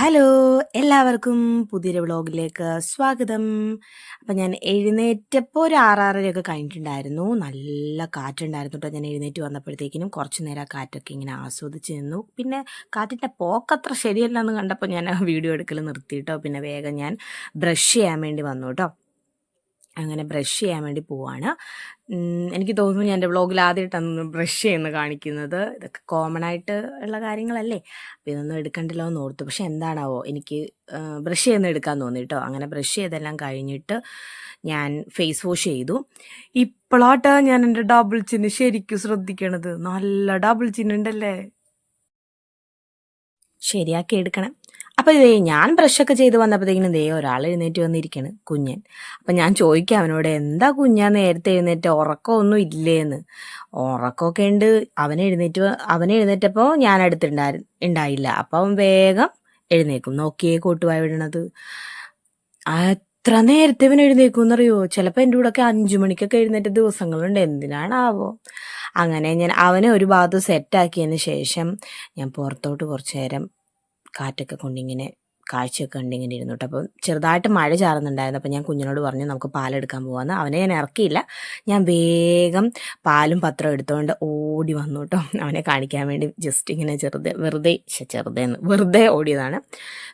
Hello എല്ലാവർക്കും പുതിയൊരു വ്ളോഗിലേക്ക് സ്വാഗതം. അപ്പം ഞാൻ എഴുന്നേറ്റപ്പോൾ ഒരു ആറാറരയൊക്കെ കഴിഞ്ഞിട്ടുണ്ടായിരുന്നു. നല്ല കാറ്റുണ്ടായിരുന്നു കേട്ടോ ഞാൻ എഴുന്നേറ്റ് വന്നപ്പോഴത്തേക്കിനും കുറച്ച് നേരം കാറ്റൊക്കെ ഇങ്ങനെ ആസ്വദിച്ച് നിന്നു. പിന്നെ കാറ്റിന്റെ പോക്കത്ര ശരിയല്ലെന്ന് കണ്ടപ്പോൾ ഞാൻ വീഡിയോ എടുക്കൽ നിർത്തിയിട്ടോ പിന്നെ വേഗം ഞാൻ ബ്രഷ് ചെയ്യാൻ വേണ്ടി വന്നു കേട്ടോ അങ്ങനെ ബ്രഷ് ചെയ്യാൻ വേണ്ടി പോവാണ്. എനിക്ക് തോന്നുന്നു ഞാൻ എന്റെ വ്ളോഗിൽ ആദ്യമായിട്ടാണ് ബ്രഷ് ചെയ്യുന്ന കാണിക്കുന്നത്. ഇതൊക്കെ കോമൺ ആയിട്ട് ഉള്ള കാര്യങ്ങളല്ലേ. അപ്പോൾ ഇതൊന്നും എടുക്കണ്ടല്ലോ എന്ന് ഓർത്തു. പക്ഷെ എന്താണാവോ എനിക്ക് ബ്രഷ് ചെയ്യുന്ന എടുക്കാൻ തോന്നി കേട്ടോ അങ്ങനെ ബ്രഷ് ചെയ്തെല്ലാം കഴിഞ്ഞിട്ട് ഞാൻ ഫേസ് വാഷ് ചെയ്തു. ഇപ്പോഴാട്ടാ ഞാൻ എന്റെ ഡബിൾ ചിന്ന് ശരിക്കും ശ്രദ്ധിക്കണത്. നല്ല ഡബിൾ ചിന്നുണ്ടല്ലേ ശരിയാക്കി എടുക്കണം. അപ്പോൾ ഇതേ ഞാൻ ബ്രഷൊക്കെ ചെയ്ത് വന്നപ്പോഴത്തേക്കിനും ദേ ഒരാൾ എഴുന്നേറ്റ് വന്നിരിക്കണ് കുഞ്ഞൻ. അപ്പം ഞാൻ ചോദിക്കാം അവനോട് എന്താ കുഞ്ഞാ നേരത്തെ എഴുന്നേറ്റ്? ഉറക്കമൊന്നും ഇല്ലേന്ന്. ഉറക്കമൊക്കെ ഉണ്ട്. അവൻ എഴുന്നേറ്റ് അവൻ എഴുന്നേറ്റപ്പോൾ ഞാൻ അടുത്തുണ്ടായി ഉണ്ടായില്ല. അപ്പം അവൻ വേഗം എഴുന്നേക്കും. നോക്കിയേ കോട്ടുവായി വിടണത്. എത്ര നേരത്തെ ഇവൻ എഴുന്നേക്കും എന്നറിയോ ചിലപ്പോൾ എന്റെ ഒക്കെ അഞ്ചു മണിക്കൊക്കെ എഴുന്നേറ്റ ദിവസങ്ങളുണ്ട്. എന്തിനാണാവോ? അങ്ങനെ ഞാൻ അവനെ ഒരു ഭാഗത്ത് സെറ്റാക്കിയതിന് ശേഷം ഞാൻ പുറത്തോട്ട് കുറച്ചു നേരം കാറ്റൊക്കെ കൊണ്ടിങ്ങനെ കാഴ്ചയൊക്കെ കണ്ടിങ്ങനെ ഇരുന്നു കേട്ടോ അപ്പം ചെറുതായിട്ട് മഴ ചാറുന്നുണ്ടായിരുന്നു. അപ്പം ഞാൻ കുഞ്ഞിനോട് പറഞ്ഞു നമുക്ക് പാലെടുക്കാൻ പോകാമെന്ന് അവനെ ഞാൻ ഇറക്കിയില്ല. ഞാൻ വേഗം പാലും പത്രം എടുത്തുകൊണ്ട് ഓടി വന്നു കേട്ടോ അവനെ കാണിക്കാൻ വേണ്ടി ജസ്റ്റ് ഇങ്ങനെ ചെറുതെ വെറുതെ ചെറുതെ വെറുതെ ഓടിയതാണ്.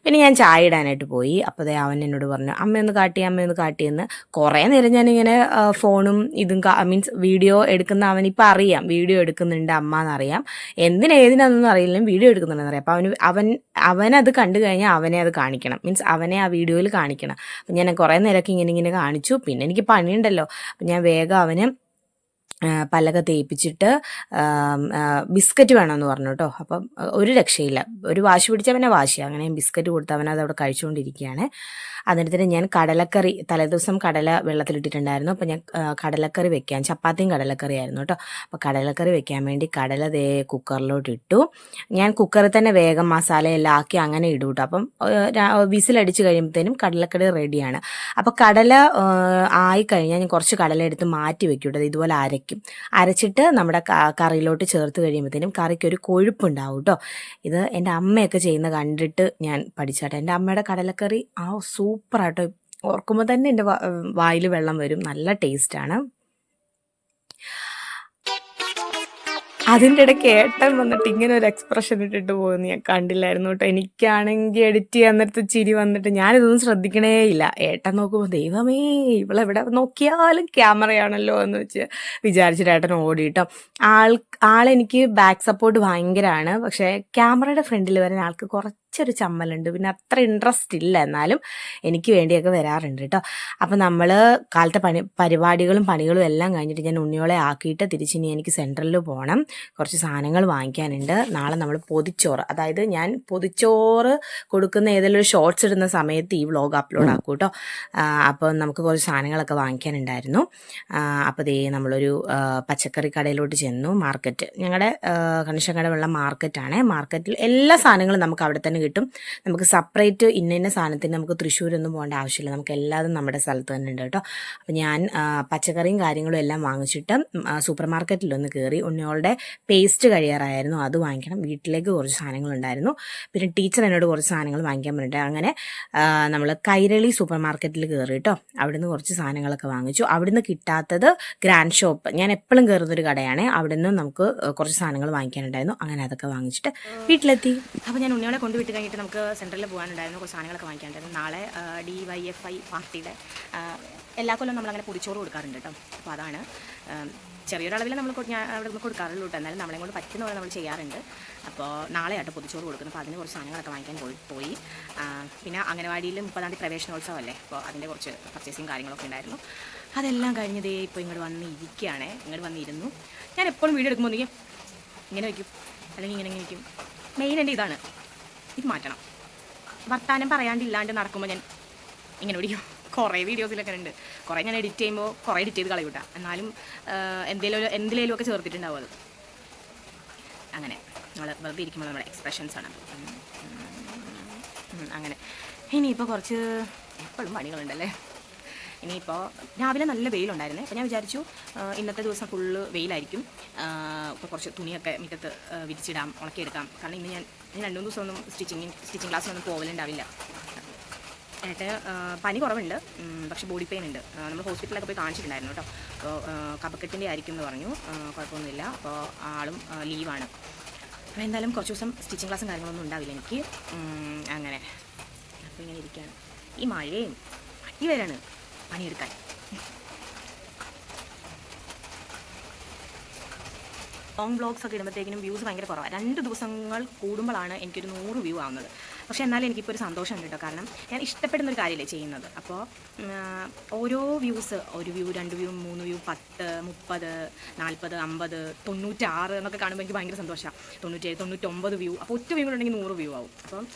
പിന്നെ ഞാൻ ചായ ഇടാനായിട്ട് പോയി. അപ്പോൾ ദേ അവൻ എന്നോട് പറഞ്ഞു അമ്മയൊന്ന് കാട്ടി അമ്മയൊന്ന് കാട്ടിയെന്ന് കുറേ നേരം ഞാനിങ്ങനെ ഫോണും ഇതും മീൻസ് വീഡിയോ എടുക്കുന്ന അവനിപ്പോൾ അറിയാം. വീഡിയോ എടുക്കുന്നുണ്ട് അമ്മ എന്നറിയാം എന്തിനേതിനൊന്നും അറിയില്ലെങ്കിലും വീഡിയോ എടുക്കുന്നുണ്ടെന്ന് അറിയാം. അപ്പോൾ അവന് അവൻ അവനത് കണ്ടു കഴിഞ്ഞാൽ അവനെ അത് കാണിക്കണം. മീൻസ് അവനെ ആ വീഡിയോയിൽ കാണിക്കണം. അപ്പം ഞാൻ കുറേ നേരമൊക്കെ ഇങ്ങനെ ഇങ്ങനെ കാണിച്ചു. പിന്നെ എനിക്ക് പണിയുണ്ടല്ലോ. അപ്പം ഞാൻ വേഗം അവന് ആ, പല്ലൊക്കെ തേപ്പിച്ചിട്ട് ബിസ്ക്കറ്റ് വേണമെന്ന് പറഞ്ഞു കേട്ടോ. അപ്പം ഒരു രക്ഷയില്ല. ഒരു വാശി പിടിച്ചവനെ വാശി അങ്ങനെ ബിസ്ക്കറ്റ് കൊടുത്ത് അവനത് അവിടെ കഴിച്ചുകൊണ്ടിരിക്കുകയാണ്. അതിനിടയിൽ ഞാൻ കടലക്കറി തലേദിവസം കടല വെള്ളത്തിലിട്ടിട്ടുണ്ടായിരുന്നു. അപ്പം ഞാൻ കടലക്കറി വെക്കാൻ ചപ്പാത്തിയും കടലക്കറിയായിരുന്നു കേട്ടോ. അപ്പോൾ കടലക്കറി വെക്കാൻ വേണ്ടി കടല ദേ കുക്കറിലോട്ട് ഇട്ടു ഞാൻ കുക്കറിൽ തന്നെ വേഗം മസാലയെല്ലാം ആക്കി അങ്ങനെ ഇടും കേട്ടോ. അപ്പം വിസിലടിച്ച് കഴിയുമ്പോഴത്തേനും കടലക്കറി റെഡിയാണ്. അപ്പോൾ കടല ആയിക്കഴിഞ്ഞാൽ ആയി കഴിഞ്ഞാൽ ഞാൻ കുറച്ച് കടല എടുത്ത് മാറ്റി വെക്കും കേട്ടോ. ഇതുപോലെ അരയ്ക്കും അരച്ചിട്ട് നമ്മുടെ കറിയിലോട്ട് ചേർത്ത് കഴിയുമ്പോഴത്തേനും കറിക്ക് ഒരു കൊഴുപ്പുണ്ടാവും കേട്ടോ ഇത് എന്റെ അമ്മയൊക്കെ ചെയ്യുന്ന കണ്ടിട്ട് ഞാൻ പഠിച്ചാട്ടെ. എന്റെ അമ്മയുടെ കടലക്കറി ആ സൂപ്പറാട്ടോ. ഓർക്കുമ്പോൾ തന്നെ എന്റെ വായിൽ വെള്ളം വരും. നല്ല ടേസ്റ്റാണ്. അതിന്റെ ഇടയ്ക്ക് ഏട്ടൻ വന്നിട്ട് ഇങ്ങനെ ഒരു എക്സ്പ്രഷൻ ഇട്ടിട്ട് പോകുന്ന. ഞാൻ കണ്ടില്ലായിരുന്നു കേട്ടോ. എനിക്കാണെങ്കിൽ എഡിറ്റ് ചെയ്യാൻ നേരത്തെ ചിരി വന്നിട്ട് ഞാനിതൊന്നും ശ്രദ്ധിക്കണേ ഇല്ല ഏട്ടൻ നോക്കുമ്പോൾ ദൈവമേ ഇവളെവിടെ നോക്കിയാലും ക്യാമറയാണല്ലോ എന്ന് വെച്ച് വിചാരിച്ചിട്ട് ഏട്ടൻ ഓടി കേട്ടോ. ആൾ ആളെനിക്ക് ബാക്ക് സപ്പോർട്ട് ഭയങ്കരമാണ് പക്ഷേ ക്യാമറയുടെ ഫ്രണ്ടിൽ വരാൻ ആൾക്ക് കുറച്ചൊരു ചമ്മലുണ്ട്. പിന്നെ അത്ര ഇൻട്രസ്റ്റ് ഇല്ല എന്നാലും എനിക്ക് വേണ്ടിയൊക്കെ വരാറുണ്ട് കേട്ടോ അപ്പം നമ്മൾ കാലത്തെ പണി പരിപാടികളും പണികളും എല്ലാം കഴിഞ്ഞിട്ട് ഞാൻ ഉണ്ണിയോളെ ആക്കിയിട്ട് തിരിച്ചിനി എനിക്ക് സെൻട്രലിൽ പോകണം കുറച്ച് സാധനങ്ങൾ വാങ്ങിക്കാനുണ്ട്. നാളെ നമ്മൾ പൊതിച്ചോറ് അതായത് ഞാൻ പൊതിച്ചോറ് കൊടുക്കുന്ന ഏതെങ്കിലും ഒരു ഷോർട്സ് ഇടുന്ന സമയത്ത് ഈ വ്ളോഗ് അപ്ലോഡ് ആക്കും കേട്ടോ അപ്പോൾ നമുക്ക് കുറച്ച് സാധനങ്ങളൊക്കെ വാങ്ങിക്കാനുണ്ടായിരുന്നു. അപ്പോൾ ദേ നമ്മളൊരു പച്ചക്കറി കടയിലോട്ട് ചെന്നു. മാർക്കറ്റ് ഞങ്ങളുടെ കണിശങ്കട വെള്ള മാർക്കറ്റാണ് മാർക്കറ്റിൽ എല്ലാ സാധനങ്ങളും നമുക്ക് അവിടെ തന്നെ കിട്ടും. നമുക്ക് സെപ്പറേറ്റ് ഇന്ന ഇന്ന സാധനത്തിന് നമുക്ക് തൃശ്ശൂരൊന്നും പോകേണ്ട ആവശ്യമില്ല. നമുക്ക് എല്ലാതും നമ്മുടെ സ്ഥലത്ത് തന്നെ ഉണ്ട് കേട്ടോ. അപ്പം ഞാൻ പച്ചക്കറിയും കാര്യങ്ങളും എല്ലാം വാങ്ങിച്ചിട്ട് സൂപ്പർ മാർക്കറ്റിലൊന്ന് കയറി ഉണ്ണിയോളുടെ പേസ്റ്റ് കഴിയാറായിരുന്നു. അത് വാങ്ങിക്കണം. വീട്ടിലേക്ക് കുറച്ച് സാധനങ്ങളുണ്ടായിരുന്നു പിന്നെ ടീച്ചർ എന്നോട് കുറച്ച് സാധനങ്ങൾ വാങ്ങിക്കാൻ പറഞ്ഞിട്ട് അങ്ങനെ നമ്മൾ കൈരളി സൂപ്പർ മാർക്കറ്റിൽ കയറി കേട്ടോ. അവിടുന്ന് കുറച്ച് സാധനങ്ങളൊക്കെ വാങ്ങിച്ചു. അവിടുന്ന് കിട്ടാത്തത് ഗ്രാൻഡ് ഷോപ്പ് ഞാൻ എപ്പോഴും കയറുന്നൊരു കടയാണ്. അവിടുന്ന് നമുക്ക് കുറച്ച് സാധനങ്ങൾ വാങ്ങിക്കാനുണ്ടായിരുന്നു. അങ്ങനെ അതൊക്കെ വാങ്ങിച്ചിട്ട് വീട്ടിലെത്തി. അപ്പോൾ ഞാൻ ഉണ്ണിയോളെ കൊണ്ടുവിട്ട് കഴിഞ്ഞിട്ട് നമുക്ക് സെൻട്രലിൽ പോകാനുണ്ടായിരുന്നു. കുറച്ച് സാധനങ്ങളൊക്കെ വാങ്ങിക്കാനുണ്ടായിരുന്നു. നാളെ ഡി വൈ എഫ് ഐ പാർട്ടിയുടെ എല്ലാ കൊല്ലം നമ്മളങ്ങനെ പൊടിച്ചോറ് കൊടുക്കാറുണ്ട് കേട്ടോ. അപ്പോൾ അതാണ് ചെറിയൊരളവിൽ നമ്മൾ ഞാൻ അവിടെ നിന്ന് കൊടുക്കാറുള്ളൂ കേട്ടോ. എന്നാലും നമ്മളെ കൊണ്ട് പറ്റുന്ന പോലെ നമ്മൾ ചെയ്യാറുണ്ട്. അപ്പോൾ നാളെ ആട്ടോ പൊതിച്ചോറ് കൊടുക്കുന്നത്. അപ്പോൾ അതിന് കുറച്ച് സാധനങ്ങളൊക്കെ വാങ്ങിക്കാൻ പോയി പോയി. പിന്നെ അംഗനവാടിയിൽ മുപ്പതാം തീയതി പ്രവേശനോത്സവം അല്ലേ? അപ്പോൾ അതിന്റെ കുറച്ച് പർച്ചേസിങ് കാര്യങ്ങളൊക്കെ ഉണ്ടായിരുന്നു. അതെല്ലാം കഴിഞ്ഞതേ ഇപ്പോൾ ഇങ്ങോട്ട് വന്ന് ഇരിക്കുകയാണ് ഇങ്ങോട്ട് വന്നിരുന്നു ഞാൻ എപ്പോഴും വീഡിയോ എടുക്കുമ്പോൾ ഇങ്ങനെ വയ്ക്കും അല്ലെങ്കിൽ ഇങ്ങനെ ഇങ്ങനെ വയ്ക്കും മെയിൻ എന്റെ ഇതാണ്. ഇത് മാറ്റണം. വർത്താനം പറയാണ്ടില്ലാണ്ട് നടക്കുമ്പോൾ ഞാൻ ഇങ്ങനെ ഓടിക്കും കുറേ വീഡിയോസിലൊക്കെ ഉണ്ട്. കുറേ ഞാൻ എഡിറ്റ് ചെയ്യുമ്പോൾ കുറേ എഡിറ്റ് ചെയ്ത് കളയൂട്ടാ എന്നാലും എന്തെങ്കിലും എന്തിലേലും ഒക്കെ ചേർത്തിട്ടുണ്ടാവും അത്. അങ്ങനെ. നമ്മൾ വെറുതെ ഇരിക്കുമ്പോൾ നമ്മുടെ എക്സ്പ്രഷൻസ് ആണ്. അങ്ങനെ. ഇനിയിപ്പോൾ കുറച്ച് എപ്പോഴും പണികളുണ്ടല്ലേ? ഇനിയിപ്പോൾ രാവിലെ നല്ല വെയിലുണ്ടായിരുന്നേ. അപ്പോൾ ഞാൻ വിചാരിച്ചു ഇന്നത്തെ ദിവസം ഫുള്ള് വെയിലായിരിക്കും. ഇപ്പോൾ കുറച്ച് തുണിയൊക്കെ മുറ്റത്ത് വിരിച്ചിടാം ഉണക്കിയെടുക്കാം. കാരണം ഇന്ന് ഞാൻ രണ്ട് മൂന്ന് ദിവസമൊന്നും സ്റ്റിച്ചിങ് സ്റ്റിച്ചിങ് ക്ലാസ്സിനൊന്നും പോകലുണ്ടാവില്ല എന്നിട്ട് പനി കുറവുണ്ട്. പക്ഷേ ബോഡി പെയിൻ ഉണ്ട്. നമ്മൾ ഹോസ്പിറ്റലിലൊക്കെ പോയി കാണിച്ചിട്ടുണ്ടായിരുന്നു കേട്ടോ. അപ്പോൾ കപക്കെട്ടിന്റെ ആയിരിക്കും എന്ന് പറഞ്ഞു. കുഴപ്പമൊന്നുമില്ല. അപ്പോൾ ആളും ലീവാണ് അപ്പോൾ എന്തായാലും കുറച്ച് ദിവസം സ്റ്റിച്ചിങ് ക്ലാസ്സും കാര്യങ്ങളൊന്നും ഉണ്ടാവില്ല എനിക്ക്. അങ്ങനെ. അപ്പോൾ ഇങ്ങനെ ഇരിക്കുകയാണ് ഈ മഴയും മടി വരാണ് പണിയെടുക്കാൻ. ലോങ് വ്ളോഗ്സ് ഒക്കെ ഇടുമ്പോഴത്തേക്കിനും വ്യൂസ് ഭയങ്കര കുറവാണ് രണ്ട് ദിവസങ്ങൾ കൂടുമ്പോഴാണ് എനിക്കൊരു നൂറ് വ്യൂ ആവുന്നത്. പക്ഷേ എന്നാലും എനിക്കിപ്പോൾ ഒരു സന്തോഷമുണ്ട് കേട്ടോ. കാരണം ഞാൻ ഇഷ്ടപ്പെടുന്ന ഒരു കാര്യമല്ലേ ചെയ്യുന്നത് അപ്പോൾ ഓരോ വ്യൂസ് ഒരു വ്യൂ രണ്ട് വ്യൂ മൂന്ന് വ്യൂ പത്ത് മുപ്പത് നാൽപ്പത് അമ്പത് തൊണ്ണൂറ്റാറ് എന്നൊക്കെ കാണുമ്പോൾ എനിക്ക് ഭയങ്കര സന്തോഷമാണ് തൊണ്ണൂറ്റേഴ് തൊണ്ണൂറ്റൊമ്പത് വ്യൂ അപ്പോൾ ഒറ്റ വ്യൂ ഉണ്ടെങ്കിൽ നൂറ് വ്യൂ ആവും. അപ്പം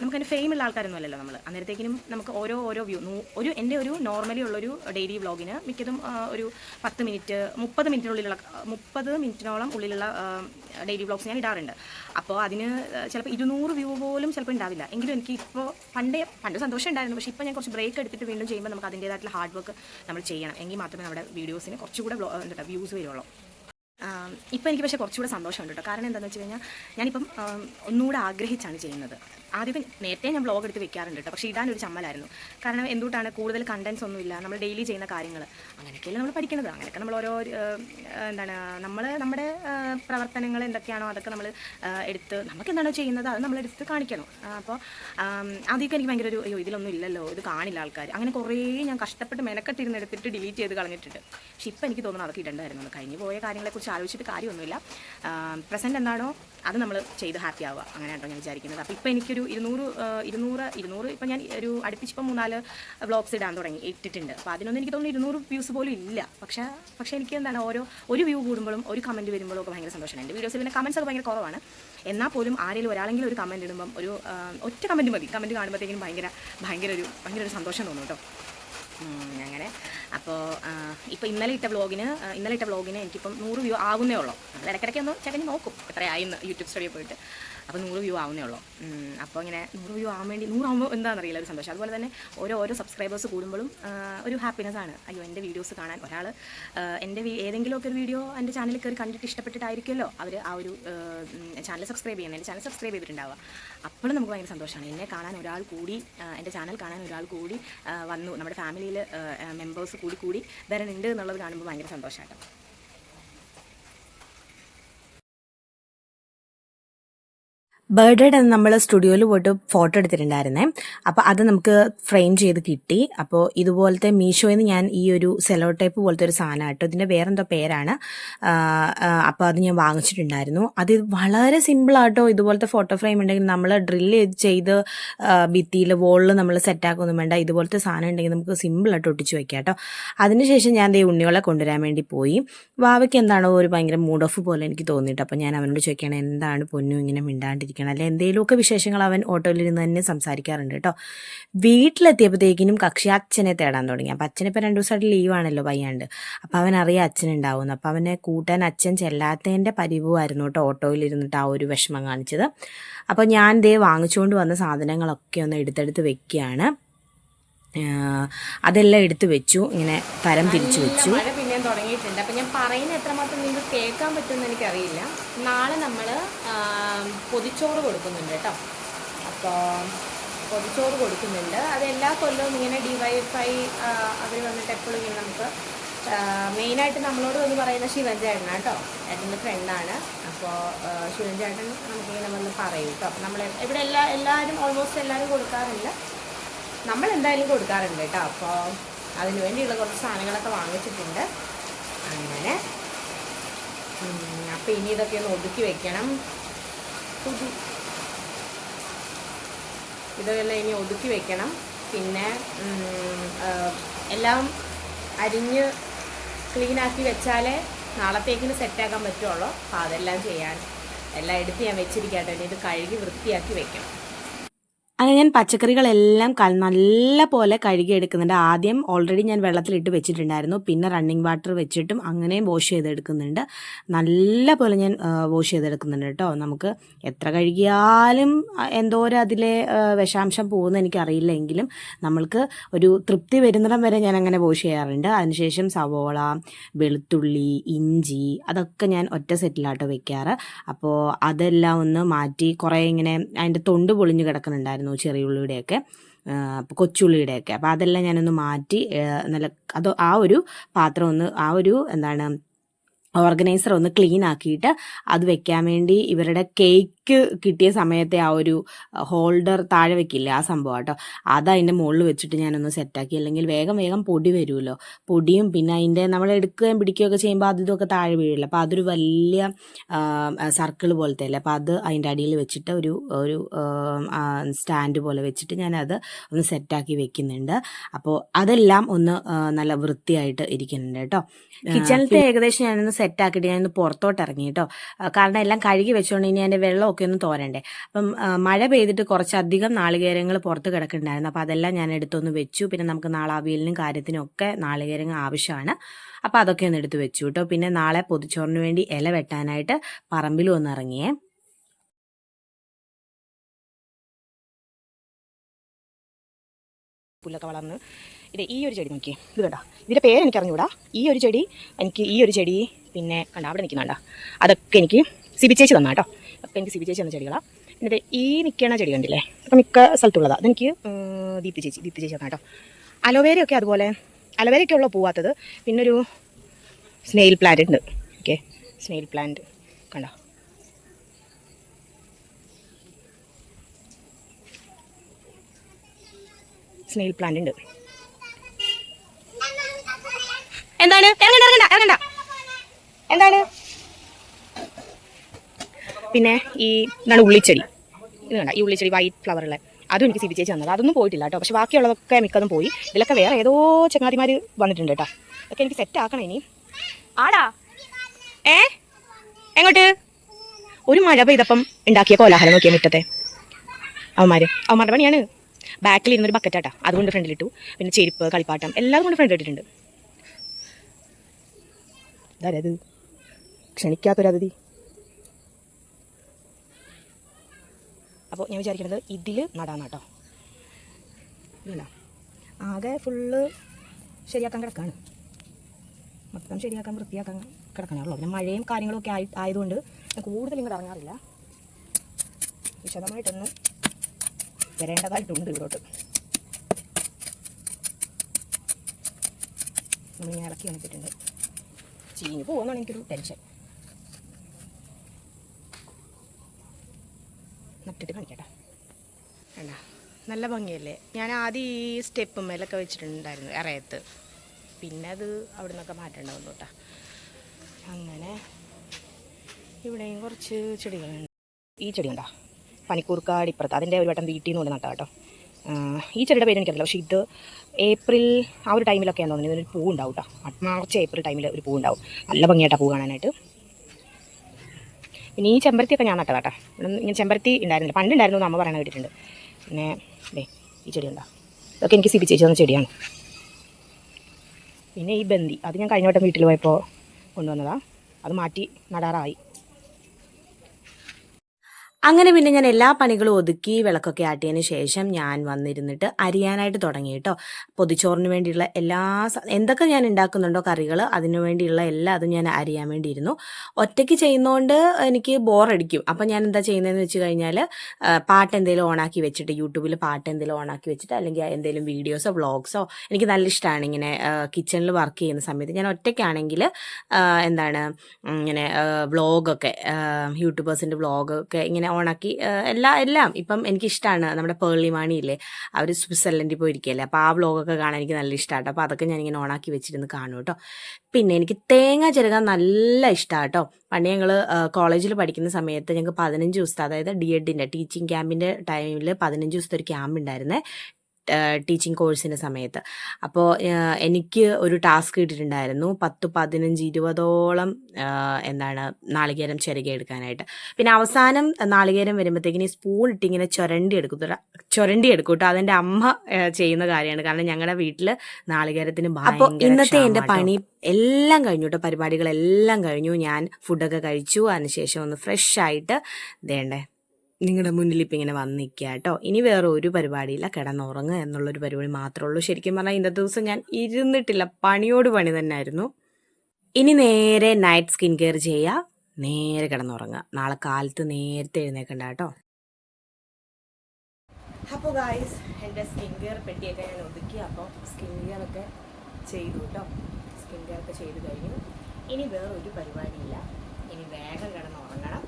നമുക്കതിന് ഫെയിമുള്ള ആൾക്കാരൊന്നും അല്ലല്ലോ നമ്മൾ അന്നേരത്തേക്കിനും നമുക്ക് ഓരോ ഓരോ വ്യൂ ഒരു എന്റെ ഒരു നോർമലി ഉള്ളൊരു ഡെയിലി വ്ളോഗിന് മിക്കതും ഒരു പത്ത് മിനിറ്റ് മുപ്പത് മിനിറ്റിനുള്ളിലുള്ള മുപ്പത് മിനിറ്റിനോളം ഉള്ളിലുള്ള ഡെയിലി വ്ളോഗ്സ് ഞാൻ ഇടാറുണ്ട്. അപ്പോൾ അതിന് ചിലപ്പോൾ ഇരുന്നൂറ് വ്യൂ പോലും ചിലപ്പോൾ ഉണ്ടാവില്ല എങ്കിലും എനിക്ക് ഇപ്പോൾ പണ്ടേ പണ്ട് സന്തോഷം ഉണ്ടായിരുന്നു. പക്ഷേ ഇപ്പോൾ ഞാൻ കുറച്ച് ബ്രേക്ക് എടുത്തിട്ട് വീണ്ടും ചെയ്യുമ്പോൾ നമുക്ക് അതിന്റേതായിട്ടുള്ള ഹാർഡ് വർക്ക് നമ്മൾ ചെയ്യണം. എങ്കിൽ മാത്രമേ നമ്മുടെ വീഡിയോസിന് കുറച്ചുകൂടെ എന്താ വ്യൂസ് വരുള്ളൂ. ഇപ്പം എനിക്ക് പക്ഷേ കുറച്ചുകൂടെ സന്തോഷമുണ്ട് കേട്ടോ കാരണം എന്താണെന്ന് വെച്ച് കഴിഞ്ഞാൽ ഞാനിപ്പം ഒന്നുകൂടെ ആഗ്രഹിച്ചാണ് ചെയ്യുന്നത്. ആദ്യമേ നേരത്തെ ഞാൻ ബ്ലോഗ് എടുത്ത് വെക്കാറുണ്ട് കേട്ടോ പക്ഷേ ഒരു ചമ്മലായിരുന്നു. കാരണം എന്തുകൊണ്ടാണ് കൂടുതൽ കണ്ടൻസ് ഒന്നുമില്ല. നമ്മൾ ഡെയിലി ചെയ്യുന്ന കാര്യങ്ങൾ. അങ്ങനെയൊക്കെയല്ലേ നമ്മൾ പഠിക്കുന്നത് അങ്ങനെയൊക്കെ നമ്മൾ ഓരോ എന്താണ് നമ്മൾ നമ്മുടെ പ്രവർത്തനങ്ങൾ എന്തൊക്കെയാണോ അതൊക്കെ നമ്മൾ എടുത്ത് നമുക്ക് എന്താണോ ചെയ്യുന്നത് അത് നമ്മൾ എടുത്ത് കാണിക്കണം. അപ്പോൾ ആദ്യമൊക്കെ എനിക്ക് ഭയങ്കര ഒരു അയ്യോ ഇതിലൊന്നും ഇല്ലല്ലോ. ഇത് കാണില്ല ആൾക്കാർ അങ്ങനെ കുറേ ഞാൻ കഷ്ടപ്പെട്ട് മെനക്കെട്ടിരുന്ന് എടുത്തിട്ട് ഡിലീറ്റ് ചെയ്ത് കളഞ്ഞിട്ടുണ്ട്. പക്ഷേ ഇപ്പം എനിക്ക് തോന്നുന്നു അതൊക്കെ ഇടേണ്ടായിരുന്നു. കഴിഞ്ഞു പോയ കാര്യങ്ങളെക്കുറിച്ച് ആലോചിച്ചിട്ട് കാര്യമൊന്നുമില്ല. പ്രസന്റ് എന്താണോ അത് നമ്മൾ ചെയ്ത് ഹാപ്പി ആവുക. അങ്ങനെ കേട്ടോ ഞാൻ വിചാരിക്കുന്നത്. അപ്പോൾ ഇപ്പോൾ എനിക്കൊരു ഇരുന്നൂറ് ഇരുന്നൂറ് ഇരുന്നൂറ് ഇപ്പം ഞാൻ ഒരു അടുപ്പിച്ചിപ്പോൾ മൂന്നാൽ വ്ളോഗ്സ് ഇടാൻ തുടങ്ങി ഇട്ടിട്ടുണ്ട്. അപ്പോൾ അതിനൊന്നും എനിക്ക് തോന്നുന്നു ഇരുന്നൂറ് വ്യൂസ് പോലും ഇല്ല. പക്ഷേ പക്ഷേ എനിക്ക് എന്താണ് ഓരോ ഒരു വ്യൂ കൂടുമ്പോഴും ഒരു കമന്റ് വരുമ്പോഴും ഒക്കെ ഭയങ്കര സന്തോഷമാണ്. എന്റെ വീഡിയോസിൽ പിന്നെ കമൻസ് ഒക്കെ ഭയങ്കര കുറവാണ്. എന്നാൽ പോലും ആരെങ്കിലും ഒരാളെങ്കിലും ഒരു കമന്റ് ഇടുമ്പം ഒരു ഒറ്റ കമന്റ് മതി. കമന്റ് കാണുമ്പോഴത്തേക്കും ഭയങ്കര ഭയങ്കര ഒരു ഭയങ്കര ഒരു സന്തോഷം തോന്നും കേട്ടോ. അങ്ങനെ. അപ്പോൾ ഇപ്പോൾ ഇന്നലെ ഇട്ട വ്ളോഗിന് ഇന്നലെ ഇട്ട വ്ളോഗിന് എനിക്കിപ്പം നൂറ് വ്യൂ ആകുന്നേ ഉള്ളൂ. നമ്മൾ ഇടയ്ക്കിടയ്ക്ക് ഒന്ന് ചേട്ടനി നോക്കും എത്രയായിരുന്നു യൂട്യൂബ് സ്റ്റുഡിയോ പോയിട്ട്. അപ്പോൾ നൂറ് വ്യൂ ആവുന്നേ ഉള്ളൂ. അപ്പോൾ ഇങ്ങനെ നൂറ് വ്യൂ ആവാൻ വേണ്ടി നൂറാകുമ്പോൾ എന്താണെന്നറിയില്ല ഒരു സന്തോഷം. അതുപോലെ തന്നെ ഓരോ ഓരോ സബ്സ്ക്രൈബേഴ്സ് കൂടുമ്പോഴും ഒരു ഹാപ്പിനെസ് ആണ്. അയ്യോ എന്റെ വീഡിയോസ് കാണാൻ ഒരാൾ എന്റെ ഏതെങ്കിലുമൊക്കെ ഒരു വീഡിയോ എന്റെ ചാനലിൽ കയറി കണ്ടിട്ട് ഇഷ്ടപ്പെട്ടിട്ടായിരിക്കുമല്ലോ അവർ ആ ഒരു ചാനൽ സബ്സ്ക്രൈബ് ചെയ്യുന്നത്. എന്റെ ചാനൽ സബ്സ്ക്രൈബ് ചെയ്തിട്ടുണ്ടാവുക. അപ്പോഴും നമുക്ക് ഭയങ്കര സന്തോഷമാണ്. എന്നെ കാണാൻ ഒരാൾ കൂടി എന്റെ ചാനൽ കാണാൻ ഒരാൾ കൂടി വന്നു. നമ്മുടെ ഫാമിലിയിൽ മെമ്പേഴ്സ് കൂടി കൂടി വരണുണ്ട് എന്നുള്ളത് കാണുമ്പോൾ ഭയങ്കര സന്തോഷമാട്ടോ ബർത്ത്ഡേ നമ്മൾ സ്റ്റുഡിയോയിൽ പോയിട്ട് ഫോട്ടോ എടുത്തിട്ടുണ്ടായിരുന്നേ. അപ്പോൾ അത് നമുക്ക് ഫ്രെയിം ചെയ്ത് കിട്ടി. അപ്പോൾ ഇതുപോലത്തെ മീഷോയിൽ നിന്ന് ഞാൻ ഈ ഒരു സെലോ ടൈപ്പ് പോലത്തെ ഒരു സാധനം കേട്ടോ. ഇതിന്റെ വേറെന്തോ പേരാണ്. അപ്പോൾ അത് ഞാൻ വാങ്ങിച്ചിട്ടുണ്ടായിരുന്നു. അത് വളരെ സിമ്പിളാട്ടോ ഇതുപോലത്തെ ഫോട്ടോ ഫ്രെയിം ഉണ്ടെങ്കിൽ നമ്മൾ ഡ്രില്ല് ചെയ്ത് ഭിത്തിയിൽ വോളിൽ നമ്മൾ സെറ്റാക്കൊന്നും വേണ്ട. ഇതുപോലത്തെ സാധനം ഉണ്ടെങ്കിൽ നമുക്ക് സിമ്പിളായിട്ട് ഒട്ടിച്ച് വയ്ക്കാം കേട്ടോ. അതിനുശേഷം ഞാൻ ദേ ഉണ്ണികളെ കൊണ്ടുവരാൻ വേണ്ടി പോയി. വാവയ്ക്ക് എന്താണോ ഒരു ഭയങ്കര മൂഡ് ഓഫ് പോലെ എനിക്ക് തോന്നിയിട്ട്. അപ്പോൾ ഞാൻ അവനോട് ചോദിക്കുകയാണ് എന്താണ് പൊന്നു ഇങ്ങനെ മിണ്ടാണ്ടിരിക്കണം അല്ലെ? എന്തെങ്കിലുമൊക്കെ വിശേഷങ്ങൾ അവൻ ഓട്ടോയിൽ ഇരുന്ന് തന്നെ സംസാരിക്കാറുണ്ട് കേട്ടോ. വീട്ടിലെത്തിയപ്പോഴത്തേക്കിനും കക്ഷി അച്ഛനെ തേടാൻ തുടങ്ങി. അപ്പം അച്ഛനിപ്പോൾ രണ്ട് ദിവസമായിട്ട് ലീവാണല്ലോ വയ്യാണ്ട് അപ്പം അവൻ അറിയാം അച്ഛനുണ്ടാവുന്നു അപ്പം അവനെ കൂട്ടാൻ അച്ഛൻ ചെല്ലാത്തതിന്റെ പരിവുമായിരുന്നു കേട്ടോ ഓട്ടോയിൽ ഇരുന്നിട്ട് ആ ഒരു വിഷമം കാണിച്ചത്. അപ്പോൾ ഞാൻ ദേ വാങ്ങിച്ചുകൊണ്ട് വന്ന സാധനങ്ങളൊക്കെ ഒന്ന് എടുത്തെടുത്ത് വെക്കുകയാണ്. അതെല്ലാം എടുത്തു വെച്ചു. ഇങ്ങനെ തരം തിരിച്ചു വെച്ചു. മഴ പിന്നെയും തുടങ്ങിയിട്ടുണ്ട്. അപ്പം ഞാൻ പറയുന്ന എത്രമാത്രം നിങ്ങൾക്ക് കേൾക്കാൻ പറ്റുമെന്ന് എനിക്കറിയില്ല. നാളെ നമ്മൾ പൊതിച്ചോറ് കൊടുക്കുന്നുണ്ട് കേട്ടോ. അപ്പോൾ പൊതിച്ചോറ് കൊടുക്കുന്നുണ്ട്. അത് എല്ലാ കൊല്ലവും ഇങ്ങനെ ഡിവൈഫൈ അവർ വന്നിട്ട് എപ്പോഴും ഇങ്ങനെ നമുക്ക് മെയിനായിട്ട് നമ്മളോട് വന്ന് പറയുന്ന ശിവൻ ചേട്ടനാണ് കേട്ടോ. ഏട്ടന്റെ ഫ്രണ്ടാണ്. അപ്പോൾ ശിവൻ ചേട്ടൻ നമുക്കിങ്ങനെ വന്ന് പറയും കേട്ടോ. നമ്മൾ ഇവിടെ എല്ലാ എല്ലാവരും ഓൾമോസ്റ്റ് എല്ലാവരും കൊടുക്കാറില്ല നമ്മൾ എന്തായാലും കൊടുക്കാറുണ്ട് കേട്ടോ. അപ്പോൾ അതിന് വേണ്ടിയുള്ള കുറച്ച് സാധനങ്ങളൊക്കെ വാങ്ങിച്ചിട്ടുണ്ട്. അങ്ങനെ. അപ്പോൾ ഇനി ഇതൊക്കെ ഒന്ന് ഒതുക്കി വെക്കണം. ഒതു- ഇതെല്ലാം ഇനി ഒതുക്കി വെക്കണം. പിന്നെ എല്ലാം അരിഞ്ഞ് ക്ലീനാക്കി വെച്ചാലേ നാളത്തേക്കിന് സെറ്റാക്കാൻ പറ്റുള്ളൂ. അപ്പോൾ അതെല്ലാം ചെയ്യാൻ എല്ലാം എടുത്ത് ഞാൻ വെച്ചിരിക്കാട്ടോ. ഇനി ഇത് കഴുകി വൃത്തിയാക്കി വെക്കണം. അങ്ങനെ ഞാൻ പച്ചക്കറികളെല്ലാം നല്ല പോലെ കഴുകിയെടുക്കുന്നുണ്ട്. ആദ്യം ഓൾറെഡി ഞാൻ വെള്ളത്തിലിട്ട് വെച്ചിട്ടുണ്ടായിരുന്നു. പിന്നെ റണ്ണിങ് വാട്ടർ വെച്ചിട്ടും അങ്ങനെയും വാഷ് ചെയ്തെടുക്കുന്നുണ്ട്. നല്ല പോലെ ഞാൻ വാഷ് ചെയ്തെടുക്കുന്നുണ്ട് കേട്ടോ നമുക്ക് എത്ര കഴുകിയാലും എന്തോരം അതിലെ വിഷാംശം പോകുന്ന എനിക്കറിയില്ല എങ്കിലും നമ്മൾക്ക് ഒരു തൃപ്തി വരുന്നിടം വരെ ഞാൻ അങ്ങനെ വാഷ് ചെയ്യാറുണ്ട്. അതിനുശേഷം സവോള വെളുത്തുള്ളി ഇഞ്ചി അതൊക്കെ ഞാൻ ഒറ്റ സെറ്റിലാട്ടോ വെക്കാറ്. അപ്പോൾ അതെല്ലാം ഒന്ന് മാറ്റി കുറേ ഇങ്ങനെ അതിന്റെ തൊണ്ട് പൊളിഞ്ഞ് കിടക്കുന്നുണ്ടായിരുന്നു. ചെറിയുള്ളിയുടെയൊക്കെ അപ്പോൾ കൊച്ചുള്ളിയുടെയൊക്കെ. അപ്പോൾ അതെല്ലാം ഞാനൊന്ന് മാറ്റി നല്ല അത് ആ ഒരു പാത്രം ഒന്ന് ആ ഒരു എന്താണ് ഓർഗനൈസർ ഒന്ന് ക്ലീൻ ആക്കിയിട്ട് അത് വെക്കാൻ വേണ്ടി ഇവരുടെ കേക്ക് കിട്ടിയ സമയത്തെ ആ ഒരു ഹോൾഡർ താഴെ വെക്കില്ല ആ സംഭവം കേട്ടോ. അത് അതിന്റെ മുകളിൽ വെച്ചിട്ട് ഞാനൊന്ന് സെറ്റാക്കി അല്ലെങ്കിൽ വേഗം വേഗം പൊടി വരുമല്ലോ. പൊടിയും പിന്നെ അതിന്റെ നമ്മൾ എടുക്കുകയും പിടിക്കുകയൊക്കെ ചെയ്യുമ്പോൾ അത് ഇതൊക്കെ താഴെ വീഴില്ല അപ്പോൾ അതൊരു വലിയ സർക്കിൾ പോലത്തെ അല്ലേ അപ്പോൾ അത് അതിന്റെ അടിയിൽ വെച്ചിട്ട് ഒരു ഒരു സ്റ്റാൻഡ് പോലെ വെച്ചിട്ട് ഞാനത് ഒന്ന് സെറ്റാക്കി വെക്കുന്നുണ്ട്. അപ്പോൾ അതെല്ലാം ഒന്ന് നല്ല വൃത്തിയായിട്ട് ഇരിക്കുന്നുണ്ട് കേട്ടോ. കിച്ചണിലത്തെ ഏകദേശം ഞാനൊന്ന് സെറ്റാക്കിയിട്ട് ഞാനൊന്ന് പുറത്തോട്ട് ഇറങ്ങി കേട്ടോ. കാരണം എല്ലാം കഴുകി വെച്ചുകൊണ്ട് ഇനി അതിന്റെ വെള്ളമൊക്കെ ഒന്ന് തോരണ്ടേ. അപ്പം മഴ പെയ്തിട്ട് കുറച്ചധികം നാളികേരങ്ങൾ പുറത്ത് കിടക്കുന്നുണ്ടായിരുന്നു. അപ്പോൾ അതെല്ലാം ഞാൻ എടുത്തൊന്ന് വെച്ചു. പിന്നെ നമുക്ക് നാളാവിയലിനും കാര്യത്തിനും ഒക്കെ നാളികേരങ്ങൾ ആവശ്യമാണ്. അപ്പോൾ അതൊക്കെ ഒന്ന് എടുത്ത് വെച്ചു കേട്ടോ. പിന്നെ നാളെ പൊതിച്ചോറിന് വേണ്ടി ഇല വെട്ടാനായിട്ട് പറമ്പിലും ഒന്ന് ഇറങ്ങിയേ. പുല്ലൊക്കെ വളർന്ന് ഇത് ഈ ഒരു ചെടി നോക്കിയേ. ഇത് കേട്ടോ ഇതിന്റെ പേര് എനിക്ക് അറിഞ്ഞൂടാ ഈ ഒരു ചെടി എനിക്ക് ഈ ഒരു ചെടി പിന്നെ കണ്ട അവിടെ നിൽക്കുന്നുണ്ട? അതൊക്കെ എനിക്ക് സിബിച്ചേച്ച് ചേച്ചി ഒക്കെ എനിക്ക് സിബി ചേച്ചി എന്ന ചെടികളാണ് എന്നിട്ട് ഈ നിൽക്കണ ചെടി കണ്ടില്ലേ? അപ്പം മിക്ക സ്ഥലത്തുള്ളതാണ് അതെനിക്ക് ദീപ്തി ചേച്ചി ദീപ്തി ചേച്ചി കേട്ടോ അലോവേരയൊക്കെ അതുപോലെ അലോവേരയൊക്കെ ഉള്ള പോവാത്തത്. പിന്നൊരു സ്നെയിൽ പ്ലാന്റ് ഉണ്ട്. ഓക്കെ സ്നെയിൽ പ്ലാന്റ് കണ്ടോ? സ്നെയിൽ പ്ലാന്റ് ഉണ്ട്. എന്താണ്? ഇറങ്ങണ്ട ഇറങ്ങണ്ട ഇറങ്ങണ്ട. എന്താണ്? പിന്നെ ഈ എന്താണ് ഉള്ളിച്ചെടി. ഇത് വേണ്ട ഈ ഉള്ളിച്ചെടി വൈറ്റ് ഫ്ലവറുള്ള അതും എനിക്ക് സിബി ചേച്ചി തന്നത്. അതൊന്നും പോയിട്ടില്ല കേട്ടോ. പക്ഷെ ബാക്കിയുള്ളതൊക്കെ മിക്കതും പോയി. ഇതിലൊക്കെ വേറെ ഏതോ ചങ്ങാതിമാർ വന്നിട്ടുണ്ട് കേട്ടോ. അതൊക്കെ എനിക്ക് സെറ്റ് ആക്കണം ഇനി. ആടാ. ഏ? എങ്ങോട്ട്? ഒരു മഴ പെയ്തപ്പം ഉണ്ടാക്കിയ കോലാഹലം നോക്കിയ മുറ്റത്തെ. അവന്മാര്. അവന്മാരുടെ പണിയാണ്. ബാക്കിൽ ഇരുന്നൊരു ബക്കറ്റാട്ടാ അതുകൊണ്ട് ഫ്രണ്ടിലിട്ടു പിന്നെ ചെരുപ്പ് കളിപ്പാട്ടം എല്ലാം കൊണ്ട് ഫ്രണ്ടിലിട്ടിട്ടുണ്ട് ഇതാരത് ക്ഷണിക്കാത്തൊരതിഥി. അപ്പോൾ ഞാൻ വിചാരിക്കുന്നത് ഇതിൽ നടാന്ന് കേട്ടോ. ഇല്ല. ആകെ ഫുള്ള് ശരിയാക്കാൻ കിടക്കാണ്. മൊത്തം ശരിയാക്കാൻ വൃത്തിയാക്കാൻ കിടക്കാനുള്ളൂ പിന്നെ മഴയും കാര്യങ്ങളൊക്കെ ആയി ആയതുകൊണ്ട് കൂടുതൽ ഇങ്ങോട്ട് ഇറങ്ങാറില്ല. വിശദമായിട്ടൊന്ന് വരേണ്ടതായിട്ടുണ്ട് ഇവിടോട്ട് നമ്മളിങ്ങനെ ഇറക്കി വന്നിട്ടുണ്ട് ചീഞ്ഞ് പോകുമെന്നാണ് എനിക്കൊരു ടെൻഷൻ നട്ടിട്ട് കാണിക്കട്ടെ. വേണ്ട നല്ല ഭംഗിയല്ലേ? ഞാൻ ആദ്യം ഈ സ്റ്റെപ്പ് മേലൊക്കെ വെച്ചിട്ടുണ്ടായിരുന്നു ഇറയത്ത് പിന്നെ അത് അവിടെ നിന്നൊക്കെ മാറ്റേണ്ടതുണ്ട് കേട്ടോ അങ്ങനെ ഇവിടെയും കുറച്ച് ചെടികളുണ്ട്. ഈ ചെടി ഉണ്ടോ പനിക്കൂർക്കാട് ഇപ്പുറത്ത്. അതിന്റെ ഒരു വട്ടം വീട്ടിൽ നിന്ന് കൊണ്ട് കേട്ടോ ഈ ചെടിയുടെ പേര് എനിക്കറിയില്ല. പക്ഷേ ഇത് ഏപ്രിൽ ആ ഒരു ടൈമിലൊക്കെയാണ് തോന്നുന്നത് ഇതിനൊരു പൂ ഉണ്ടാവും കേട്ടോ മാർച്ച് ഏപ്രിൽ ടൈമിൽ ഒരു പൂ ഉണ്ടാവും നല്ല ഭംഗിയായിട്ടാണ് പൂ കാണാനായിട്ട്. പിന്നെ ഈ ചെമ്പരത്തിയൊക്കെ ഞാൻ നട്ടത് കേട്ടോ ഇവിടെ ഇങ്ങനെ ചെമ്പരത്തി ഉണ്ടായിരുന്നില്ല. പണ്ട് ഉണ്ടായിരുന്നു എന്ന് അമ്മ പറയണ കേട്ടിട്ടുണ്ട്. പിന്നെ ദേ ഈ ചെടി ഉണ്ടോ ഇതൊക്കെ എനിക്ക് സിബി ചേച്ചി തന്ന ചെടിയാണ്. പിന്നെ ഈ ബന്തി അത് ഞാൻ കഴിഞ്ഞ വട്ടം വീട്ടിൽ പോയപ്പോൾ കൊണ്ടുവന്നതാണ് അത് മാറ്റി നടാറായി. അങ്ങനെ പിന്നെ ഞാൻ എല്ലാ പണികളും ഒതുക്കി വിളക്കൊക്കെ ആട്ടിയതിന് ശേഷം ഞാൻ വന്നിരുന്നിട്ട് അരിയാനായിട്ട് തുടങ്ങി കേട്ടോ. പൊതിച്ചോറിന് വേണ്ടിയുള്ള എല്ലാ എന്തൊക്കെ ഞാൻ ഉണ്ടാക്കുന്നുണ്ടോ കറികൾ അതിനു വേണ്ടിയുള്ള എല്ലാ അതും ഞാൻ അരിയാൻ വേണ്ടിയിരുന്നു. ഒറ്റയ്ക്ക് ചെയ്യുന്നതുകൊണ്ട് എനിക്ക് ബോറടിക്കും. അപ്പം ഞാൻ എന്താ ചെയ്യുന്നതെന്ന് വെച്ച് കഴിഞ്ഞാൽ പാട്ട് എന്തെങ്കിലും ഓണാക്കി വെച്ചിട്ട് യൂട്യൂബിൽ പാട്ട് എന്തെങ്കിലും ഓണാക്കി വെച്ചിട്ട് അല്ലെങ്കിൽ എന്തെങ്കിലും വീഡിയോസോ വ്ളോഗ്സോ എനിക്ക് നല്ല ഇഷ്ടമാണ് ഇങ്ങനെ കിച്ചണിൽ വർക്ക് ചെയ്യുന്ന സമയത്ത്. ഞാൻ ഒറ്റയ്ക്കാണെങ്കിൽ എന്താണ് ഇങ്ങനെ വ്ളോഗൊക്കെ യൂട്യൂബേഴ്സിന്റെ വ്ളോഗൊക്കെ ഇങ്ങനെ ഓണാക്കി. എല്ലാ എല്ലാം. ഇപ്പം എനിക്കിഷ്ടമാണ് നമ്മുടെ പേർലി മാണിയില്ലേ അവർ സ്വിറ്റ്സർലൻഡിൽ പോയിരിക്കുകയല്ലേ അപ്പോൾ ആ വ്ളോഗൊക്കെ കാണാൻ എനിക്ക് നല്ല ഇഷ്ടമാണ് അപ്പോൾ അതൊക്കെ ഞാനിങ്ങനെ ഓണാക്കി വെച്ചിരുന്ന് കാണും കേട്ടോ. പിന്നെ എനിക്ക് തേങ്ങ ചെറുകാൻ നല്ല ഇഷ്ടമാണ് കേട്ടോ പണ്ട് ഞങ്ങൾ കോളേജിൽ പഠിക്കുന്ന സമയത്ത് ഞങ്ങൾക്ക് പതിനഞ്ച് ദിവസത്തെ അതായത് ഡി എഡിന്റെ ടീച്ചിങ് ക്യാമ്പിന്റെ ടൈമിൽ പതിനഞ്ച് ദിവസത്തെ ഒരു ക്യാമ്പ് ഉണ്ടായിരുന്നേ. ടീച്ചിങ് കോഴ്സിന്റെ സമയത്ത്. അപ്പോൾ എനിക്ക് ഒരു ടാസ്ക് കിട്ടിയിട്ടുണ്ടായിരുന്നു. പത്ത് പതിനഞ്ച് ഇരുപതോളം എന്താണ് നാളികേരം ചിരകി എടുക്കാനായിട്ട്. പിന്നെ അവസാനം നാളികേരം വരുമ്പോഴത്തേക്കിന് ഈ സ്പൂൺ ഇട്ട് ഇങ്ങനെ ചുരണ്ടി എടുക്കും. ചുരണ്ടി എടുക്കും കേട്ടോ. അതെന്റെ അമ്മ ചെയ്യുന്ന കാര്യമാണ്. കാരണം ഞങ്ങളുടെ വീട്ടിൽ നാളികേരത്തിന് അപ്പോൾ ഇന്നത്തെ എന്റെ പണി എല്ലാം കഴിഞ്ഞു കേട്ടോ. പരിപാടികളെല്ലാം കഴിഞ്ഞു. ഞാൻ ഫുഡൊക്കെ കഴിച്ചു. അതിനുശേഷം ഒന്ന് ഫ്രഷ് ആയിട്ട് ദേണ്ടേ നിങ്ങളുടെ മുന്നിൽ ഇപ്പം ഇങ്ങനെ വന്നിരിക്കുക കേട്ടോ ഇനി വേറെ ഒരു പരിപാടിയില്ല. കിടന്നുറങ്ങുക എന്നുള്ളൊരു പരിപാടി മാത്രമേ ഉള്ളൂ. ശരിക്കും പറഞ്ഞാൽ ഇന്നത്തെ ദിവസം ഞാൻ ഇരുന്നിട്ടില്ല. പണിയോട് പണി തന്നെ ആയിരുന്നു ഇനി നേരെ നൈറ്റ് സ്കിൻ കെയർ ചെയ്യുക നേരെ കിടന്നുറങ്ങുക നാളെ കാലത്ത് നേരത്തെ എഴുന്നേക്കണ്ട കേട്ടോ അപ്പോൾ ഗായ്സ് എന്റെ സ്കിൻ കെയർ പെട്ടിയൊക്കെ ഞാൻ ഒതുക്കി. അപ്പോൾ സ്കിൻ കെയർ ഒക്കെ ചെയ്തു കേട്ടോ സ്കിൻ കെയർ ഒക്കെ ചെയ്ത് കഴിഞ്ഞു. ഇനി വേറൊരു പരിപാടിയില്ല. ഇനി വേഗം കിടന്ന് ഉറങ്ങണം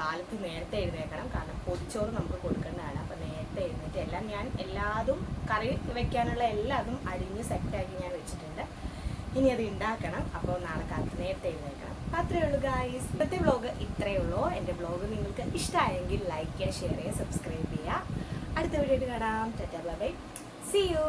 കാലത്ത് നേരത്തെ എഴുന്നേക്കണം കാരണം പൊതിച്ചോറ് നമുക്ക് കൊടുക്കേണ്ടതാണ്. അപ്പോൾ നേരത്തെ എഴുന്നേറ്റ് എല്ലാം ഞാൻ എല്ലാതും കറി വെക്കാനുള്ള എല്ലാതും അരിഞ്ഞ് സെറ്റാക്കി ഞാൻ വെച്ചിട്ടുണ്ട്. ഇനി അത് ഉണ്ടാക്കണം അപ്പോൾ നാളെ കാലത്ത് നേരത്തെ എഴുന്നേക്കണം അപ്പോൾ അത്രയേ ഉള്ളൂ ഗായ്സ് ഇന്നത്തെ വ്ളോഗ് ഇത്രയേ ഉള്ളൂ. എന്റെ വ്ളോഗ് നിങ്ങൾക്ക് ഇഷ്ടമായെങ്കിൽ ലൈക്ക് ചെയ്യുക ഷെയർ ചെയ്യുക സബ്സ്ക്രൈബ് ചെയ്യുക. അടുത്ത വീഡിയോ കാണാം. Tata bye C U